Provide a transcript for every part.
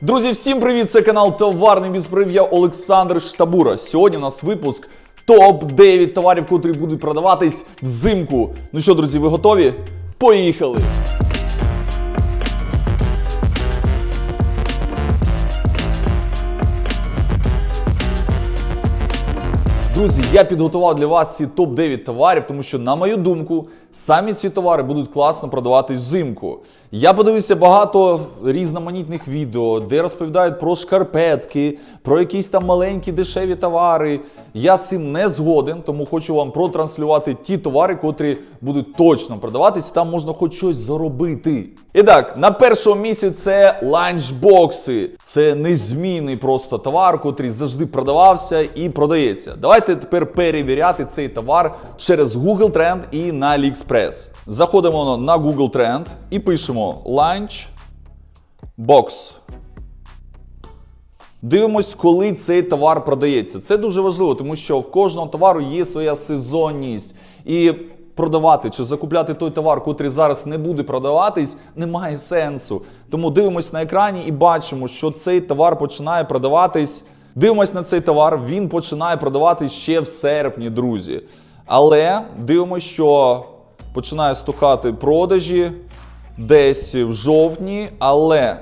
Друзі, всім привіт! Це канал Товарний Бізбрив. Я Олександр Штабура. Сьогодні у нас випуск топ 9 товарів, котрі будуть продаватись взимку. Ну що, друзі, ви готові? Поїхали! Друзі, я підготував для вас ці топ-9 товарів, тому що, на мою думку, самі ці товари будуть класно продаватись взимку. Я подивився багато різноманітних відео, де розповідають про шкарпетки, про якісь там маленькі дешеві товари. Я з цим не згоден, тому хочу вам протранслювати ті товари, котрі будуть точно продаватись. Там можна хоч щось заробити. І так, на першому місці це ланчбокси. Це незмінний просто товар, котрий завжди продавався і продається. Давайте тепер перевіряти цей товар через Google Trend і на AliExpress. Заходимо на Google Trend і пишемо Lunch Box. Дивимось, коли цей товар продається. Це дуже важливо, тому що в кожного товару є своя сезонність. І продавати чи закупляти той товар, котрий зараз не буде продаватись, немає сенсу. Тому дивимось на екрані і бачимо, що цей товар починає продаватись. Дивимось на цей товар, він починає продаватись ще в серпні, друзі. Але дивимось, що починає стукати продажі десь в жовтні, але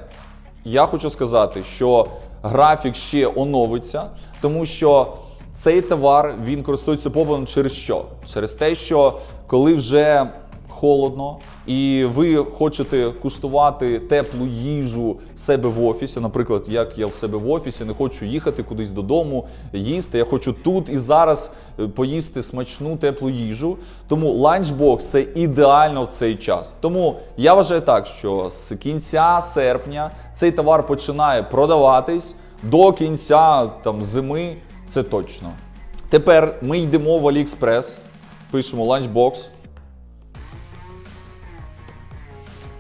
я хочу сказати, що графік ще оновиться, тому що цей товар він користується попитом через що? Через те, що коли вже холодно, і ви хочете куштувати теплу їжу в себе в офісі. Наприклад, як я в себе в офісі, не хочу їхати кудись додому їсти. Я хочу тут і зараз е, поїсти смачну теплу їжу. Тому ланчбокс це ідеально в цей час. Тому я вважаю так, що з кінця серпня цей товар починає продаватись до кінця там зими. Це точно. Тепер ми йдемо в AliExpress, пишемо ланчбокс.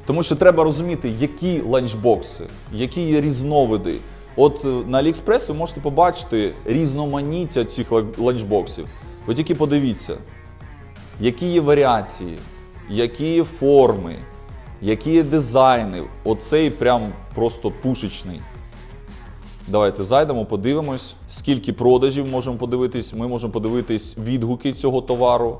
Тому що треба розуміти, які ланчбокси, які є різновиди. От е, на AliExpress ви можете побачити різноманіття цих ланчбоксів. Ви тільки подивіться, які є варіації, які є форми, які є дизайни. Оцей прям просто пушечний. Давайте зайдемо, подивимось, скільки продажів можемо подивитись. Ми можемо подивитись відгуки цього товару.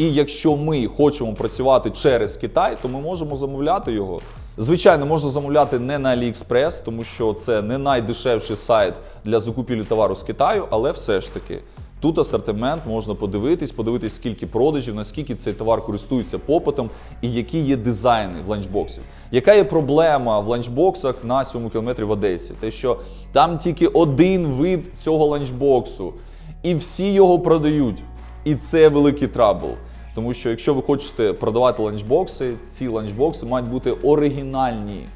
І якщо ми хочемо працювати через Китай, то ми можемо замовляти його. Звичайно, можна замовляти не на AliExpress, тому що це не найдешевший сайт для закупівлі товару з Китаю, але все ж таки. Тут асортимент можна подивитись, подивитись, скільки продажів, наскільки цей товар користується попитом і які є дизайни в ланчбоксів. Яка є проблема в ланчбоксах на 7 кілометрі в Одесі? Те, що там тільки один вид цього ланчбоксу, і всі його продають. І це великий трабл. Тому що якщо ви хочете продавати ланчбокси, ці ланчбокси мають бути оригінальні.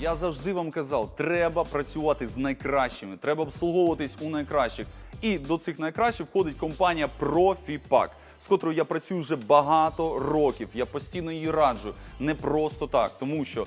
Я завжди вам казав, треба працювати з найкращими, треба обслуговуватись у найкращих. І до цих найкращих входить компанія ProfiPack, з котрою я працюю вже багато років. Я постійно її раджу. Не просто так, тому що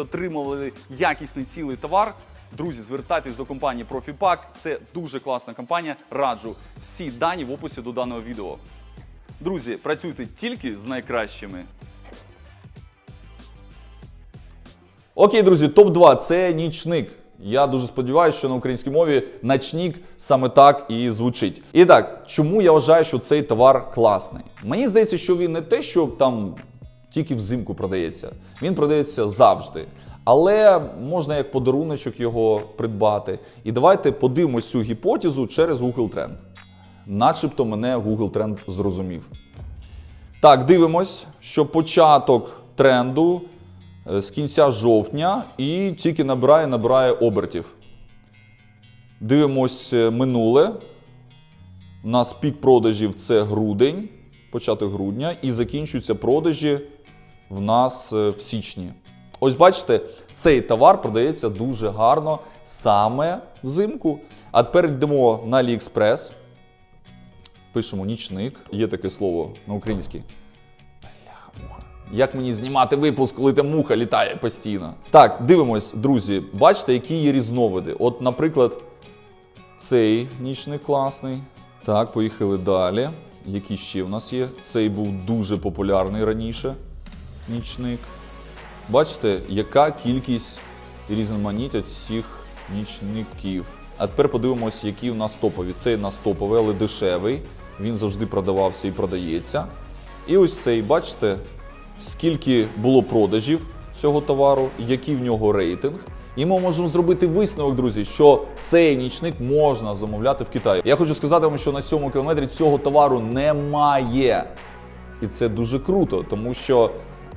отримували якісний цілий товар. Друзі, звертайтесь до компанії ProfiPack. Це дуже класна компанія. Раджу всі дані в описі до даного відео. Друзі, працюйте тільки з найкращими. Окей, друзі, топ-2 це нічник. Я дуже сподіваюся, що на українській мові начнік саме так і звучить. І так, чому я вважаю, що цей товар класний? Мені здається, що він не те, що там тільки взимку продається. Він продається завжди. Але можна як подаруночок його придбати. І давайте подивимось цю гіпотезу через Google Trend. Начебто мене Google Trend зрозумів. Так, дивимось, що початок тренду е, з кінця жовтня і тільки набирає, набирає обертів. Дивимось е, минуле. У нас пік продажів це грудень, початок грудня, і закінчуються продажі в нас е, в січні. Ось бачите, цей товар продається дуже гарно саме взимку. А тепер йдемо на AliExpress. Пишемо нічник. Є таке слово на українській. Як мені знімати випуск, коли там муха літає постійно? Так, дивимось, друзі. Бачите, які є різновиди. От, наприклад, цей нічник класний. Так, поїхали далі. Які ще в нас є? Цей був дуже популярний раніше. Нічник. Бачите, яка кількість різноманіття цих нічників. А тепер подивимось, які у нас топові. Цей у нас топовий, але дешевий. Він завжди продавався і продається. І ось цей, бачите, скільки було продажів цього товару, який в нього рейтинг. І ми можемо зробити висновок, друзі, що цей нічник можна замовляти в Китаї. Я хочу сказати вам, що на сьомому кілометрі цього товару немає. І це дуже круто, тому що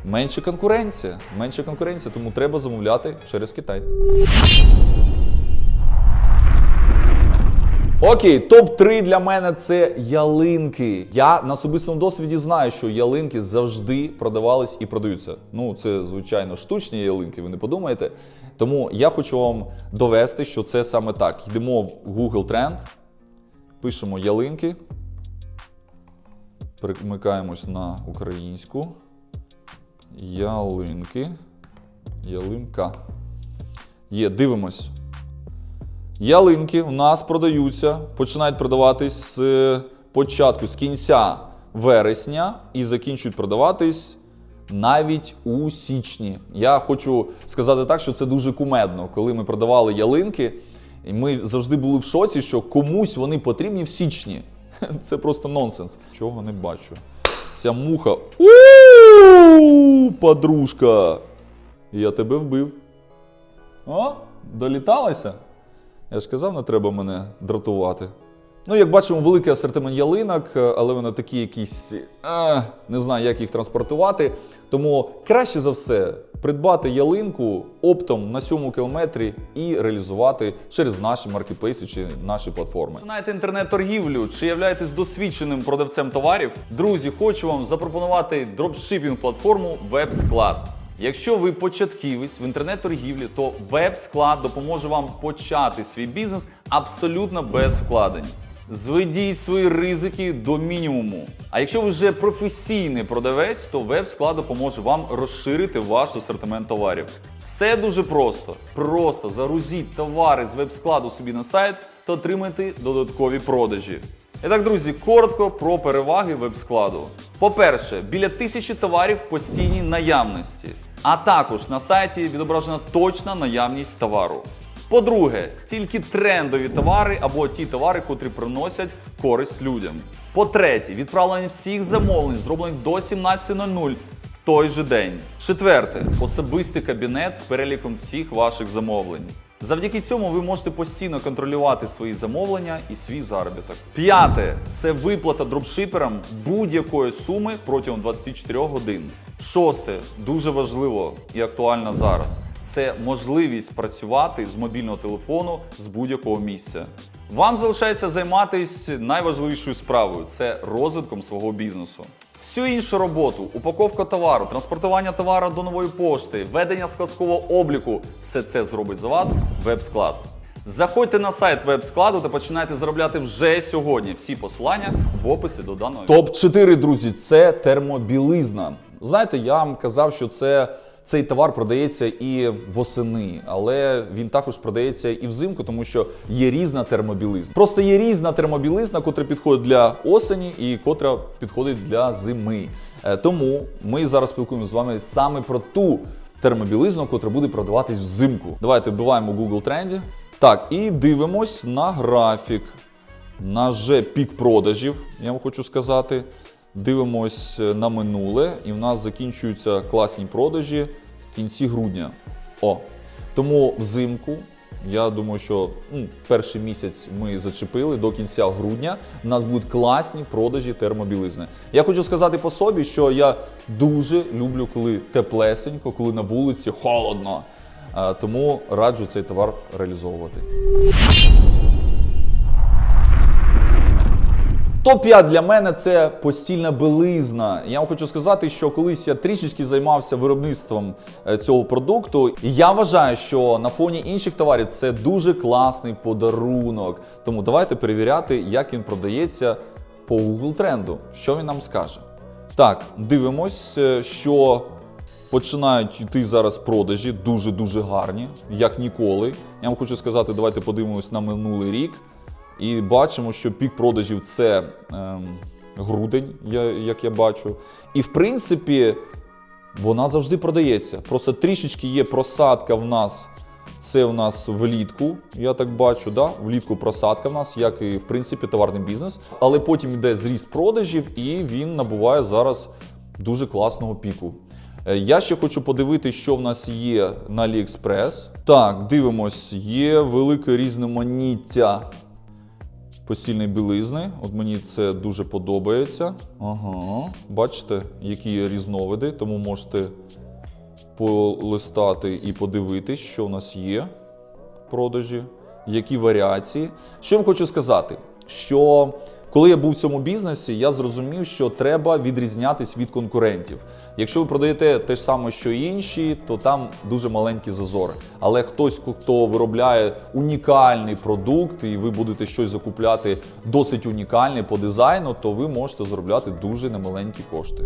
менше конкуренція. Менше конкуренція, тому треба замовляти через Китай. Окей, топ-3 для мене це ялинки. Я на особистому досвіді знаю, що ялинки завжди продавались і продаються. Ну, це звичайно штучні ялинки, ви не подумаєте. Тому я хочу вам довести, що це саме так. Йдемо в Google Trend, пишемо ялинки, перемикаємось на українську. Ялинки. Ялинка. Є, дивимось. Ялинки в нас продаються, починають продаватись з початку, з кінця вересня і закінчують продаватись навіть у січні. Я хочу сказати так, що це дуже кумедно. Коли ми продавали ялинки, і ми завжди були в шоці, що комусь вони потрібні в січні. Це просто нонсенс. Чого не бачу. Ця муха. У подружка. Я тебе вбив. О, доліталася? Я ж казав, не треба мене дратувати. Ну, як бачимо, великий асортимент ялинок, е, але вони такі якісь. е, не знаю, як їх транспортувати. Тому краще за все придбати ялинку оптом на сьомому кілометрі і реалізувати через наші маркетплейси чи наші платформи. Знаєте інтернет-торгівлю чи являєтесь досвідченим продавцем товарів? Друзі, хочу вам запропонувати дропшипінг платформу WebSclad. Якщо ви початківець в інтернет-торгівлі, то веб-склад допоможе вам почати свій бізнес абсолютно без вкладень. Зведіть свої ризики до мінімуму. А якщо ви вже професійний продавець, то веб-склад допоможе вам розширити ваш асортимент товарів. Все дуже просто. Просто загрузіть товари з веб-складу собі на сайт та отримайте додаткові продажі. І так, друзі, коротко про переваги веб-складу. По-перше, біля тисячі товарів в постійній наявності. А також на сайті відображена точна наявність товару. По-друге, тільки трендові товари або ті товари, котрі приносять користь людям. По-третє, відправлення всіх замовлень зроблених до 17.00 в той же день. Четверте, особистий кабінет з переліком всіх ваших замовлень. Завдяки цьому ви можете постійно контролювати свої замовлення і свій заробіток. П'яте це виплата дропшиперам будь-якої суми протягом 24 годин. Шосте дуже важливо і актуально зараз. Це можливість працювати з мобільного телефону з будь-якого місця. Вам залишається займатися найважливішою справою це розвитком свого бізнесу. Всю іншу роботу, упаковка товару, транспортування товару до нової пошти, ведення складського обліку все це зробить за вас веб-склад. Заходьте на сайт веб-складу та починайте заробляти вже сьогодні. Всі посилання в описі до даного. Топ 4 друзі, це термобілизна. Знаєте, я вам казав, що це. Цей товар продається і восени, але він також продається і взимку, тому що є різна термобілизна. Просто є різна термобілизна, котра підходить для осені і котра підходить для зими. Е, Тому ми зараз спілкуємося з вами саме про ту термобілизну, котра буде продаватись взимку. Давайте вбиваємо Google тренді. Так, і дивимось на графік. На вже пік продажів, я вам хочу сказати. Дивимось на минуле, і в нас закінчуються класні продажі в кінці грудня. О, тому взимку. Я думаю, що ну, перший місяць ми зачепили до кінця грудня. У нас будуть класні продажі термобілизни. Я хочу сказати по собі, що я дуже люблю, коли теплесенько, коли на вулиці холодно. Е, Тому раджу цей товар реалізовувати. Топ-5 для мене це постільна білизна. Я вам хочу сказати, що колись я трішечки займався виробництвом е, цього продукту. І я вважаю, що на фоні інших товарів це дуже класний подарунок. Тому давайте перевіряти, як він продається по Google тренду. Що він нам скаже? Так, дивимось, е, що починають йти зараз продажі, дуже-дуже гарні, як ніколи. Я вам хочу сказати, давайте подивимось на минулий рік. І бачимо, що пік продажів це ем, грудень, як я бачу. І в принципі, вона завжди продається. Просто трішечки є просадка в нас. Це в нас влітку, я так бачу, да? влітку просадка в нас, як і в принципі товарний бізнес. Але потім йде зріст продажів, і він набуває зараз дуже класного піку. Е, Я ще хочу подивитися, що в нас є на AliExpress. Так, дивимось, є велике різноманіття постільної білизни. От мені це дуже подобається. Ага, бачите, які є різновиди, тому можете полистати і подивитись, що в нас є в продажі, які варіації. Що я вам хочу сказати? Що коли я був в цьому бізнесі, я зрозумів, що треба відрізнятись від конкурентів. Якщо ви продаєте те ж саме, що і інші, то там дуже маленькі зазори. Але хтось, хто виробляє унікальний продукт, і ви будете щось закупляти досить унікальне по дизайну, то ви можете заробляти дуже немаленькі кошти.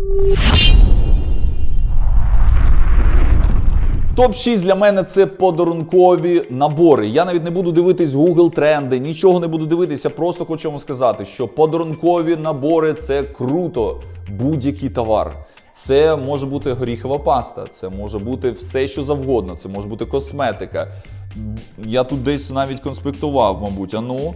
Топ-6 для мене це подарункові набори. Я навіть не буду дивитись Google тренди, нічого не буду дивитися. Просто хочу вам сказати, що подарункові набори це круто. Будь-який товар. Це може бути горіхова паста, це може бути все, що завгодно, це може бути косметика. Я тут десь навіть конспектував, мабуть. А ну,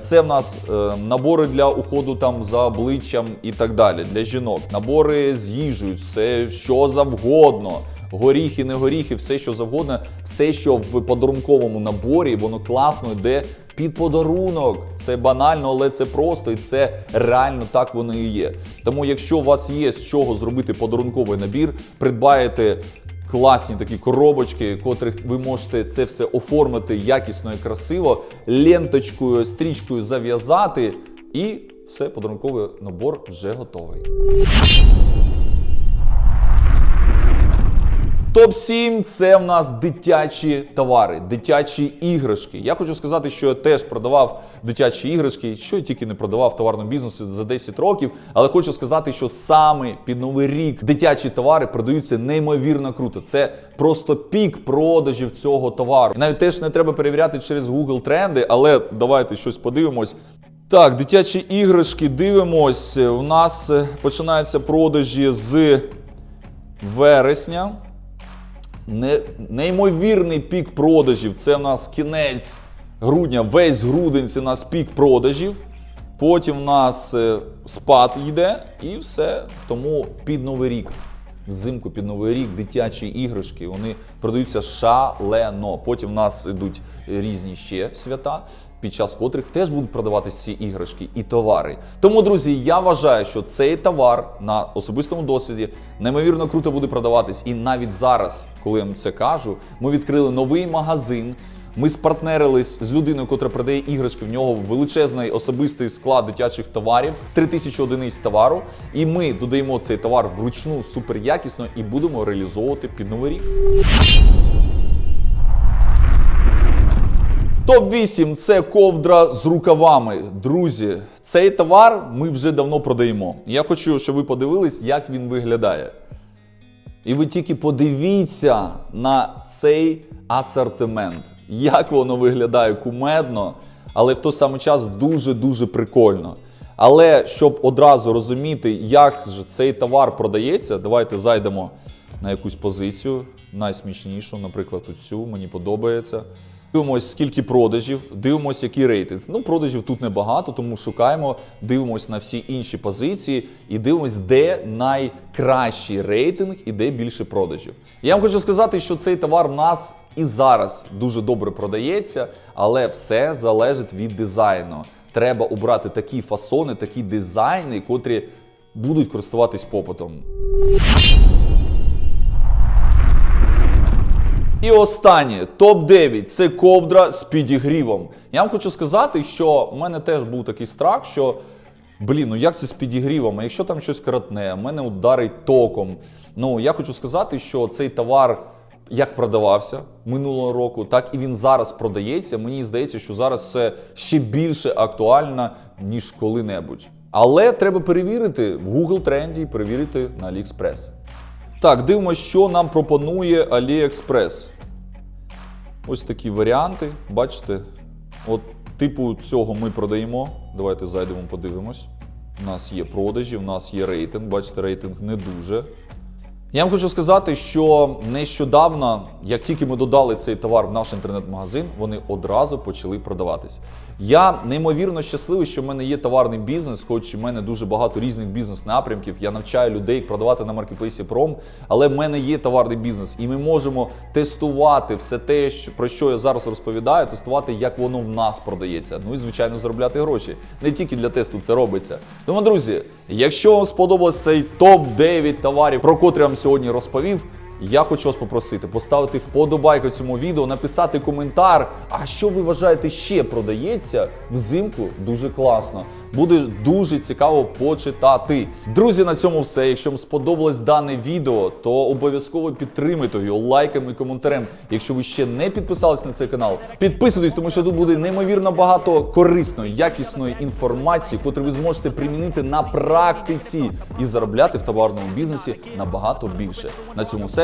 це в нас е, набори для уходу там за обличчям і так далі. Для жінок, набори з їжею, все що завгодно. Горіхи, не горіхи, все що завгодно, все, що в подарунковому наборі, воно класно йде під подарунок. Це банально, але це просто і це реально так воно і є. Тому, якщо у вас є з чого зробити подарунковий набір, придбаєте класні такі коробочки, котрих ви можете це все оформити якісно і красиво, ленточкою, стрічкою зав'язати, і все, подарунковий набор вже готовий. Топ-7 це в нас дитячі товари, дитячі іграшки. Я хочу сказати, що я теж продавав дитячі іграшки, що я тільки не продавав товарному бізнесі за 10 років. Але хочу сказати, що саме під новий рік дитячі товари продаються неймовірно круто. Це просто пік продажів цього товару. І навіть теж не треба перевіряти через Google тренди, але давайте щось подивимось. Так, дитячі іграшки дивимось. У нас е, починаються продажі з вересня. Не, неймовірний пік продажів. Це в нас кінець грудня, весь грудень це у нас пік продажів. Потім в нас е, спад йде і все. Тому під новий рік. Взимку під новий рік дитячі іграшки вони продаються шалено. Потім в нас йдуть різні ще свята, під час котрих теж будуть продаватися ці іграшки і товари. Тому, друзі, я вважаю, що цей товар на особистому досвіді неймовірно круто буде продаватись. І навіть зараз, коли я вам це кажу, ми відкрили новий магазин. Ми спартнерились з людиною, яка продає іграшки. В нього величезний особистий склад дитячих товарів, 3000 одиниць товару. І ми додаємо цей товар вручну суперякісно і будемо реалізовувати під новий рік. Топ-8 це ковдра з рукавами. Друзі, цей товар ми вже давно продаємо. Я хочу, щоб ви подивились, як він виглядає. І ви тільки подивіться на цей асортимент, як воно виглядає кумедно, але в той самий час дуже-дуже прикольно. Але щоб одразу розуміти, як ж цей товар продається, давайте зайдемо на якусь позицію, найсмішнішу, наприклад, оцю, мені подобається. Дивимось, скільки продажів, дивимось, який рейтинг. Ну, продажів тут небагато, тому шукаємо, дивимось на всі інші позиції і дивимось, де найкращий рейтинг і де більше продажів. Я вам хочу сказати, що цей товар в нас і зараз дуже добре продається, але все залежить від дизайну. Треба обрати такі фасони, такі дизайни, котрі будуть користуватись попитом. І останнє топ-9 це ковдра з підігрівом. Я вам хочу сказати, що в мене теж був такий страх, що Блін, ну як це з підігрівом? А якщо там щось кратне, мене ударить током. Ну я хочу сказати, що цей товар як продавався минулого року, так і він зараз продається. Мені здається, що зараз це ще більше актуально, ніж коли-небудь. Але треба перевірити в Google тренді і перевірити на AliExpress. Так, дивимося, що нам пропонує AliExpress. Ось такі варіанти. Бачите, от типу цього ми продаємо. Давайте зайдемо, подивимось. У нас є продажі, у нас є рейтинг. Бачите, рейтинг не дуже. Я вам хочу сказати, що нещодавно, як тільки ми додали цей товар в наш інтернет-магазин, вони одразу почали продаватись. Я неймовірно щасливий, що в мене є товарний бізнес, хоч у мене дуже багато різних бізнес-напрямків. Я навчаю людей продавати на маркетплейсі Пром, але в мене є товарний бізнес, і ми можемо тестувати все те, про що я зараз розповідаю, тестувати, як воно в нас продається. Ну і звичайно заробляти гроші. Не тільки для тесту це робиться. Тому, друзі, якщо вам сподобався цей топ 9 товарів, про котрі вам сьогодні розповів. Я хочу вас попросити поставити вподобайку цьому відео, написати коментар. А що ви вважаєте ще продається взимку? Дуже класно. Буде дуже цікаво почитати. Друзі, на цьому все. Якщо вам сподобалось дане відео, то обов'язково підтримуйте його лайками і коментарем. Якщо ви ще не підписались на цей канал, підписуйтесь, тому що тут буде неймовірно багато корисної, якісної інформації, котру ви зможете примінити на практиці і заробляти в товарному бізнесі набагато більше. На цьому все.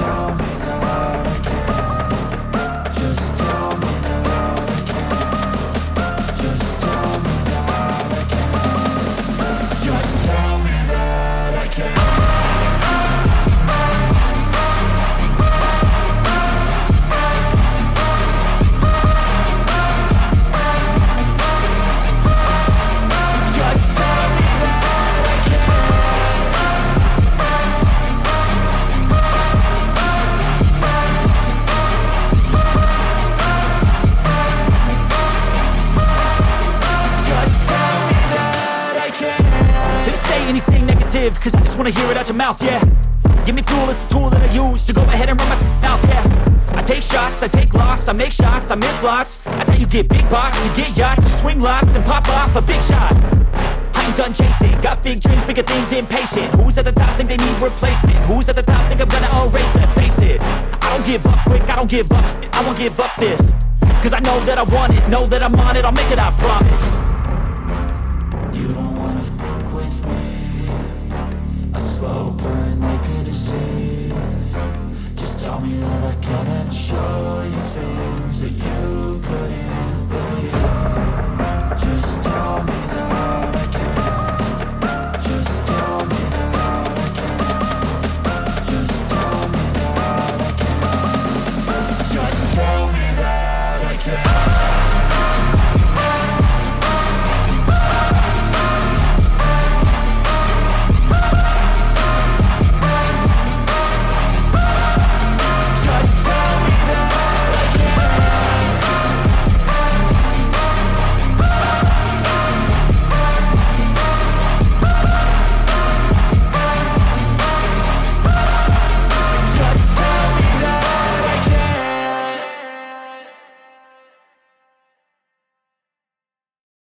down. Wanna hear it out your mouth, yeah. Give me fuel, it's a tool that I use to go ahead and run my mouth, yeah. I take shots, I take loss, I make shots, I miss lots. I tell you get big box, you get yachts, you swing lots and pop off a big shot. I ain't done chasing, got big dreams, bigger things, impatient. Who's at the top think they need replacement? Who's at the top think I'm gonna erase them? Face it, I don't give up quick, I don't give up, I won't give up this. Cause I know that I want it, know that I'm on it, I'll make it, I promise. You don't wanna fuck with me. A slow burn like a disease Just tell me that I can't show you things That you couldn't believe. Just tell me